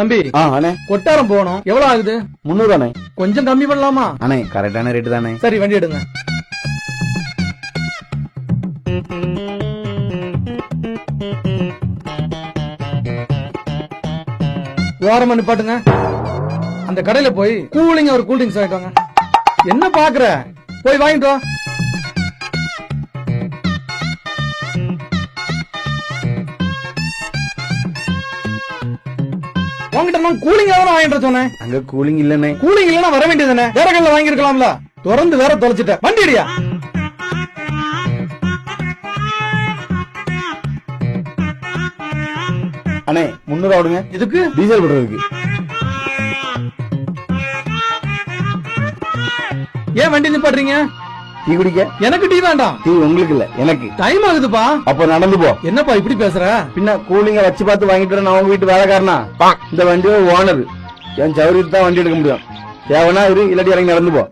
தம்பி அண்ணே. கொட்டாரம் போகணும். எவ்வளவு ஆகுது? முந்நூறு அண்ணே கொஞ்சம் கம்மி பண்ணலாமா? அண்ணே கரெக்டான ரேட்டு தானே சரி வண்டி எடுங்க. ஓரமா நிப்பாட்டுங்க. அந்த கடையில போய் கூலிங்க ஒரு கூல் ட்ரிங்க்ஸ் வாங்கிக்கோங்க என்ன பாக்குற? போய் வாங்கிட்டு வா. உங்ககிட்ட நான் கூலிங் தானே வாங்கிட்டு சொன்னேன். அங்க கூலிங் இல்லண்ணே கூலிங் இல்லனா வர வேண்டியதுதானே? வேற கல்ல வாங்கி இருக்கலாம்ல திறந்து வேற தொலைச்சிட்ட வண்டி அடியா அண்ணே முந்நூறு ஆடுங்க இதுக்கு டீசல் போடுறதுக்கு. ஏன் வண்டி நிப்பாடுறீங்க டீ குடிக்க? எனக்கு டீ வேண்டாம். டீ உங்களுக்கு இல்ல எனக்கு. டைம் ஆகுதுப்பா. அப்ப நடந்து போ. என்னப்பா இப்படி பேசுற? பின்ன கூலிங்க வச்சு பார்த்து வாங்கிட்டு நான் உங்க வீட்டு வேலைக்காரனா? இந்த வண்டியோட ஓனர் என் சௌரியத்தை தான் வண்டி எடுக்க முடியும். தேவனா இரு இல்லாட்டி இறங்கி நடந்து போ.